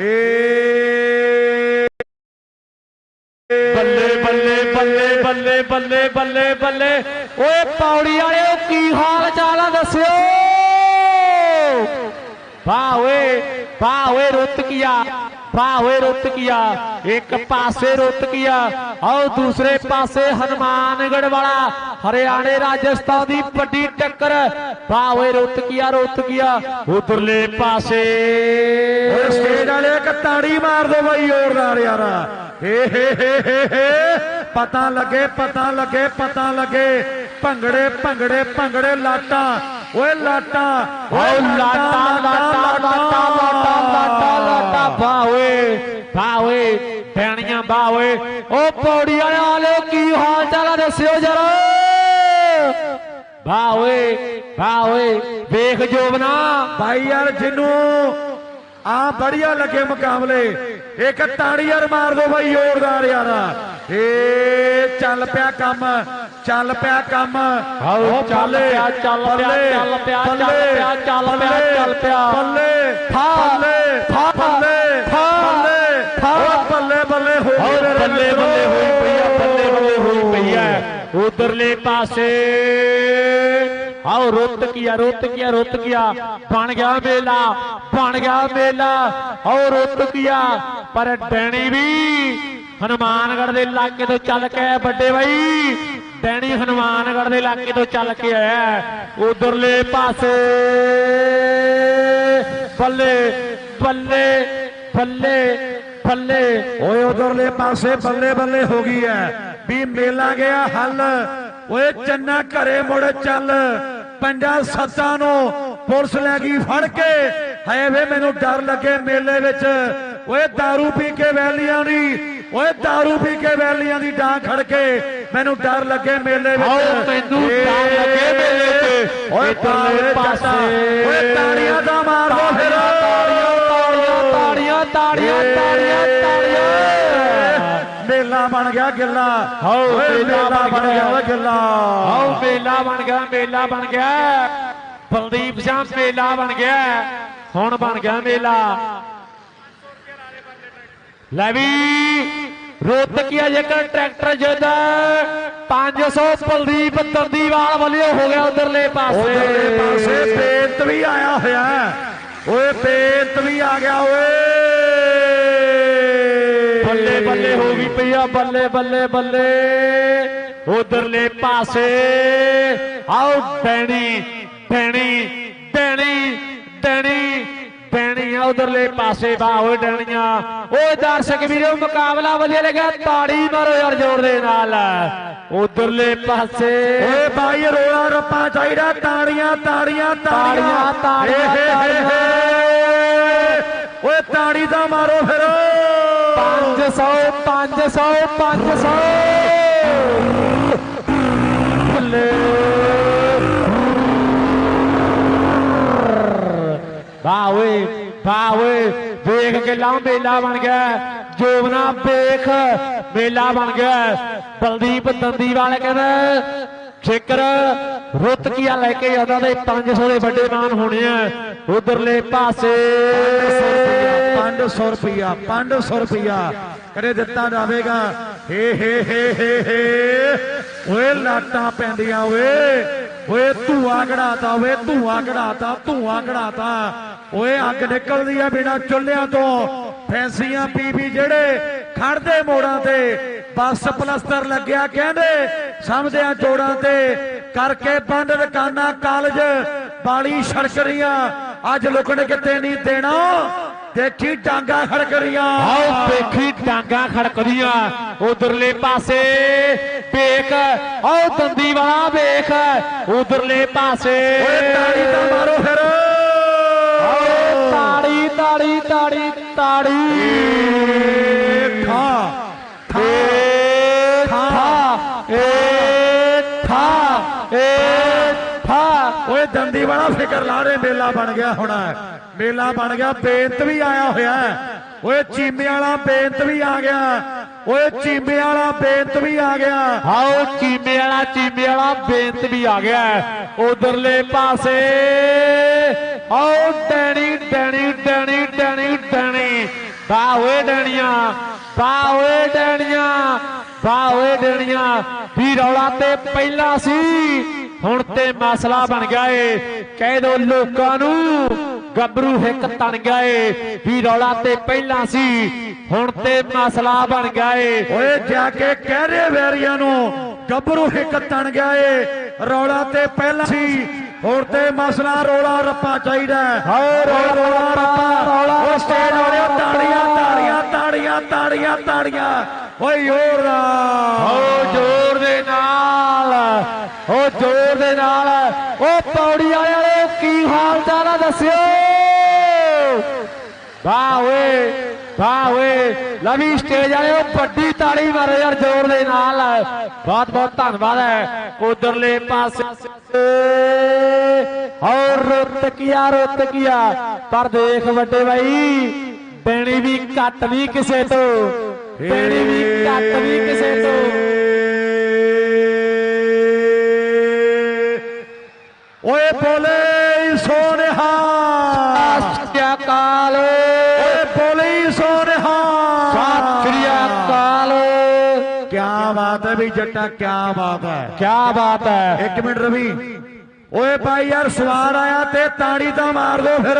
ਏ ਬੱਲੇ ਬੱਲੇ ਬੱਲੇ ਬੱਲੇ ਬੱਲੇ ਬੱਲੇ ਬੱਲੇ। ਓਏ ਪੌੜੀ ਵਾਲਿਓ, ਕੀ ਹਾਲ ਚਾਲ ਆ ਦੱਸਿਓ? ਵਾਹ ਓਏ ਵਾਹ ਓਏ, ਰੁੱਤ ਕੀਆ ਵਾਹ ਓਏ ਰੁੱਤ ਕੀਆ, ਇੱਕ ਪਾਸੇ ਰੁੱਤ ਕੀਆ, ਆਓ ਦੂਸਰੇ ਪਾਸੇ ਹਨੂਮਾਨਗੜ ਵਾਲਾ, ਹਰਿਆਣੇ, ਰਾਜਸਥਾਨ ਦੀ ਵੱਡੀ ਟੱਕਰ। ਵਾਹ ਰੁੱਤ ਕੀਆ ਰੁੱਤ ਕੀਆ, ਉਧਰਲੇ ਪਾਸੇ। ਓਏ ਸਟੇਜ ਵਾਲੇ, ਇੱਕ ਤਾੜੀ ਮਾਰ ਦੋ ਬਈ ਜ਼ੋਰਦਾਰ ਯਾਰ ਹੇ ਹੇ ਹੇ ਹੇ, ਪਤਾ ਲੱਗੇ ਪਤਾ ਲੱਗੇ ਪਤਾ ਲੱਗੇ। ਭੰਗੜੇ ਭੰਗੜੇ ਭੰਗੜੇ, ਲਾਟਾਂ। ਓਏ ਲਾਟਾਂ ਓ ਲਾਟਾ ਲਾਟਾ ਲਾਟਾ ਲਾਟਾ ਲਾਟਾ ਲਾਟਾ ਬਾਵੇ ਬਾਵੇ ਪੈਣੀਆਂ ਬਾਵੇ ਓ ਪੌੜੀ ਵਾਲੇ ਆਲਿਓ ਕੀ ਹਾਲ ਚਾਲ ਆ ਦੱਸਿਓ ਜਰਾ। ਬਾਵੇ ਬਾਵੇ ਵੇਖ ਜੋਬਨਾ। ਭਾਈ ਯਾਰ ਜਿਹਨੂੰ ਆ ਬੜੀਆ ਲੱਗੇ ਮੁਕਾਬਲੇ ਇੱਕ ਤਾੜੀ ਯਾਰ ਮਾਰ ਦੋ ਬਾਈ ਜ਼ੋਰਦਾਰ ਯਾਰ। ਏ ਚੱਲ ਪਿਆ ਕੰਮ ਚੱਲ ਪਿਆ ਕੰਮ ਆਓ, ਓ ਚੱਲ ਬੱਲੇ, ਪਿਆ, ਚੱਲ ਪਿਆ, ਬੱਲੇ, ਚੱਲ ਪਿਆ, ਚੱਲ ਬੱਲੇ, ਪਿਆ, ਚੱਲ ਪਿਆ, ਬੱਲੇ, ਚੱਲ ਪਿਆ। ਬੱਲੇ ਥਾ, ਬੱਲੇ ਥਾ, ਬੱਲੇ ਥਾ, ਬੱਲੇ ਥਾ। ਓ ਬੱਲੇ ਬੱਲੇ ਹੋ ਓ ਗਈ ਮੇਰੇ ਬੱਲੇ ਮਿੱਤਰੋ। ਬੱਲੇ ਹੋਈ ਪਈ ਆ ਬੱਲੇ ਬੱਲੇ ਹੋਈ ਪਈ ਆ ਉਧਰਲੇ ਪਾਸੇ ਆਓ ਰੁੱਤ ਕੀਆ ਰੁੱਤ ਕੀਆ ਰੁੱਤ ਕੀਆ ਬਣ ਗਿਆ ਮੇਲਾ ਬਣ ਗਿਆ ਮੇਲਾ ਆਓ ਰੁੱਤ ਕੀਆ ਪਰ ਡੈਣੀ ਵੀ ਹਨੂਮਾਨਗੜ੍ਹ ਦੇ ਇਲਾਕੇ ਤੋਂ ਚੱਲ ਕੇ ਆਇਆ ਵੱਡੇ ਬਾਈ। ਡੈਣੀ ਹਨੂਮਾਨਗੜ੍ਹ ਦੇ ਇਲਾਕੇ ਤੋਂ ਚੱਲ ਕੇ ਆਇਆ। ਉਧਰਲੇ ਪਾਸੇ। ਬੱਲੇ ਬੱਲੇ ਬੱਲੇ ਬੱਲੇ। ਓਏ ਉਧਰਲੇ ਪਾਸੇ ਬੱਲੇ ਬੱਲੇ ਹੋ ਗਈ ਹੈ ਵੀ ਮੇਲਾ ਗਿਆ ਹੱਲ। ਓਏ ਚੰਨਾ ਘਰੇ ਮੁੜ ਚੱਲ। ਪੰਜਾਂ ਸੱਤਾਂ ਨੂੰ ਪੁਲਿਸ ਲੈ ਗਈ ਫੜ ਕੇ। ਹਾਏ ਵੇ, ਮੈਨੂੰ ਡਰ ਲੱਗੇ ਮੇਲੇ ਵਿੱਚ। ਓਏ दारू ਪੀ ਕੇ ਵੈਲੀਆਂ ਦੀ ਓਏ दारू ਪੀ ਕੇ ਵੈਲੀਆਂ ਦੀ ਡਾਂ ਖੜ ਕੇ ਮੈਨੂੰ ਡਰ ਲੱਗੇ ਮੇਲੇ ਵਿੱਚ। ਆਓ ਮੈਨੂੰ ਡਰ ਲੱਗੇ ਮੇਲੇ 'ਚ। ਓਏ ਇੱਧਰਲੇ ਪਾਸੇ। ਓਏ ਤਾੜੀਆਂ ਦਾ ਮਾਰ ਦੋ ਫਿਰ। ਤਾੜੀਆਂ ਤਾੜੀਆਂ ਤਾੜੀਆਂ ਤਾੜੀਆਂ ਤਾੜੀਆਂ ਮੇਲਾ ਬਣ ਗਿਆ ਗਿੱਲਾ। ਓਏ ਮੇਲਾ ਬਣ ਗਿਆ ਓਏ ਗਿੱਲਾ। ਆਓ ਮੇਲਾ ਬਣ ਗਿਆ ਮੇਲਾ ਬਣ ਗਿਆ। ਬਲਦੀਪ ਸਿੰਘ ਮੇਲਾ ਬਣ ਗਿਆ। ਹੁਣ ਬਣ ਗਿਆ ਮੇਲਾ। ਲੈ ਵੀ। ਰੋਤਕੀਆ ਜੇਕਰ ਟਰੈਕਟਰ ਜਿੱਦਾ 500 ਬਲਦੀਪ ਦੰਦੀਵਾਲ ਵੱਲੋਂ ਹੋ ਗਿਆ ਉਧਰਲੇ ਪਾਸੇ। ਉਧਰਲੇ ਪਾਸੇ ਬੇਤ ਵੀ ਆਇਆ ਹੋਇਆ। ਓਏ ਬੇਤ ਵੀ ਆ ਗਿਆ ਓਏ। ਬੱਲੇ ਬੱਲੇ ਹੋ ਗਈ ਪਈਆ ਬੱਲੇ ਬੱਲੇ ਬੱਲੇ। ਉਧਰਲੇ ਪਾਸੇ। ਆਓ ਡੈਣੀ ਡੈਣੀ ਡੈਣੀ ਆ ਉਧਰਲੇ ਪਾਸੇ ਬਾ ਓਏ ਡੈਣੀਆਂ। ਓਏ ਦਰਸ਼ਕ ਵੀਰੋ ਮੁਕਾਬਲਾ ਵਧੀਆ ਲੱਗਿਆ ਤਾੜੀ ਮਾਰੋ ਯਾਰ ਜ਼ੋਰ ਦੇ ਨਾਲ। ਉਧਰਲੇ ਪਾਸੇ। ਓਏ ਬਾਈ ਰੋਲਾ ਰੱਪਾ ਚਾਹੀਦਾ। ਤਾੜੀਆਂ ਤਾੜੀਆਂ ਤਾੜੀਆਂ। ਓਏ ਤਾੜੀ ਦਾ ਮਾਰੋ ਫਿਰ। 500 500 500 ਬੱਲੇ ਬਾਵੇ ਬਾਵੇ ਵੇਖ ਕੇ ਲਾ ਮੇਲਾ ਬਣ ਗਿਆ। ਜੋਬਨਾ ਵੇਖ ਮੇਲਾ ਬਣ ਗਿਆ। ਬਲਦੀਪ ਦੰਦੀ ਕਹਿੰਦਾ, ਜੇਕਰ ਰੁੱਤ ਕੀਆ ਲੈ ਕੇ ਜਾਂਦਾ ਤੇ 500 ਦੇ ਵੱਡੇ ਮਾਨ ਹੋਣੇ ਆ। ਉਧਰਲੇ ਪਾਸੇ 500 ਰੁਪਿਆ 500 ਰੁਪਿਆ ਕਦੇ ਦਿੱਤਾ ਜਾਵੇਗਾ। ਹੇ ਹੇ ਹੇ ਹੇ ਹੇ। ਓਏ ਲਾਟਾਂ ਪੈਂਦੀਆਂ, ਓਏ। ਓਏ ਧੂਆ ਕਢਾਤਾ, ਓਏ ਧੂਆ ਕਢਾਤਾ ਧੂਆ ਕਢਾਤਾ। ਓਏ ਅੱਗ ਨਿਕਲਦੀ ਆ ਬਿਨਾ ਚੁੱਲ੍ਹਿਆਂ ਤੋਂ। ਫੈਂਸੀਆਂ ਪੀ ਪੀ ਜਿਹੜੇ ਖੜਦੇ ਮੋੜਾਂ ਤੇ ਬੱਸ ਪਲਸਤਰ ਲੱਗਿਆ ਕਹਿੰਦੇ ਸਮਝਿਆ ਜੋੜਾਂ ਤੇ। ਕਰਕੇ ਬੰਦ ਦੁਕਾਨਾਂ ਕਾਲਜ ਬਾਲੀ ਸੜਕਰੀਆਂ ਅੱਜ ਲੁਕਣ ਕਿਤੇ ਨਹੀਂ ਦੇਣਾ। ਦੇਖੀ ਟਾਂਗਾ ਖੜਕਰੀਆਂ। ਆਓ ਵੇਖੀ ਡਾਂਗਾ ਖੜਕਦੀਆਂ ਉਧਰਲੇ ਪਾਸੇ ਵੇਖ। ਆਓ ਦੰਦੀ ਵਾਲਾ ਵੇਖ। ਉਧਰਲੇ ਪਾਸੇ ਓਏ ਤਾੜੀ ਤਾਂ ਮਾਰੋ ਫਿਰ। ਤਾੜੀ ਤਾੜੀ। ਠਾ ਠਾ ਏ ਠਾ ਏ ਠਾ ਏ ਠਾ ਓਏ ਦੰਦੀ ਵਾਲਾ ਫਿਕਰ ਲਾ ਰੇ ਮੇਲਾ ਬਣ ਗਿਆ ਹੁਣ। ਮੇਲਾ ਬਣ ਗਿਆ ਬੇਨਤ ਵੀ ਆਇਆ ਹੋਇਆ। ਓਏ ਚੀਮੇ ਵਾਲਾ ਬੇਨਤ ਵੀ ਆ ਗਿਆ। ਓਏ ਚੀਮੇ ਵਾਲਾ ਬੇਨਤ ਵੀ ਆ ਗਿਆ। ਆਓ ਚੀਮੇ ਵਾਲਾ ਚੀਮੇ ਵਾਲਾ ਬੇਨਤ ਵੀ ਆ ਗਿਆ। ਉਧਰਲੇ ਪਾਸੇ। ਆਓ, Danny Danny Danny Danny Danny. ਬਾ ਓਏ ਡੈਣੀਆਂ ਬਾ ਹੋਏ ਡੈਣੀਆਂ ਬਾ ਓਏ ਡੈਣੀਆਂ। ਵੀ ਰੌਲਾ ਤੇ ਪਹਿਲਾ ਸੀ, ਹੁਣ ਤੇ ਮਸਲਾ ਬਣ ਗਿਆ ਏ। ਕਹਿ ਦੋ ਲੋਕਾਂ ਨੂੰ, ਗੱਭਰੂ ਹਿੱਕ ਤਣ ਗਿਆ ਏ। ਵੀ ਰੌਲਾ ਤੇ ਪਹਿਲਾਂ ਸੀ ਹੁਣ ਤੇ ਮਸਲਾ ਬਣ ਗਿਆ ਏ ਓਏ ਜਾ ਕੇ ਕਹਿ ਰਹੇ ਵੈਰੀਆਂ ਨੂੰ ਗੱਭਰੂ ਹਿੱਕ ਤਣ ਗਿਆ ਏ ਰੌਲਾ ਤੇ ਪਹਿਲਾਂ ਸੀ ਹੁਣ ਤੇ ਮਸਲਾ ਰੌਲਾ ਰੱਪਾ ਚਾਹੀਦਾ ਹੈ। ਹਾਏ ਰੌਲਾ ਰੌਲਾ ਰੱਪਾ ਰੌਲਾ ਓ ਸਟੇਜ ਵਾਲਿਓ ਤਾੜੀਆਂ ਤਾੜੀਆਂ ਤਾੜੀਆਂ ਤਾੜੀਆਂ ਤਾੜੀਆਂ। ਓਏ ਯੋਰ ਓ ਜ਼ੋਰ ਦੇ ਨਾਲ ਓ ਜ਼ੋਰ ਦੇ ਨਾਲ। ਓ ਪੌੜੀ ਵਾਲੇ ਵਾਲੇ ਕੀ ਹਾਲ ਚਾਲ ਆ ਦੱਸਿਓ? ਵਾਹ ਓਏ। ਵਾਹ ਓਏ ਲਵੀ ਸਟੇਜ ਵਾਲੇ ਓ ਵੱਡੀ ਤਾੜੀ ਮਾਰੋ ਯਾਰ, ਜ਼ੋਰ ਦੇ ਨਾਲ। ਬਹੁਤ ਬਹੁਤ ਧੰਨਵਾਦ ਹੈ। ਉਧਰਲੇ ਪਾਸੇ। ਔਰ ਰੁੱਤਕਿਆ ਰੁੱਤਕਿਆ ਪਰ ਦੇਖ ਵੱਡੇ ਬਾਈ, ਪੈਣੀ ਵੀ ਘੱਟ ਨਹੀਂ ਕਿਸੇ ਤੋਂ। ਪੈਣੀ ਵੀ ਘੱਟ ਨਹੀਂ ਕਿਸੇ ਤੋਂ। ਓਏ ਬੋਲੇ ਸੋਨਿਹਾ। ਸਤਿ ਅਕਾਲ। ਕੀ ਬਾਤ ਹੈ ਵੀ ਜੱਟਾ ਕੀ ਬਾਤ ਹੈ। ਕੀ ਬਾਤ ਹੈ। ਇੱਕ ਮਿੰਟ ਰਵੀ। ਓਏ ਭਾਈ ਯਾਰ ਸਵਾਰ ਆਇਆ ਤੇ ਤਾੜੀ ਤਾਂ ਮਾਰ ਦੋ ਫਿਰ।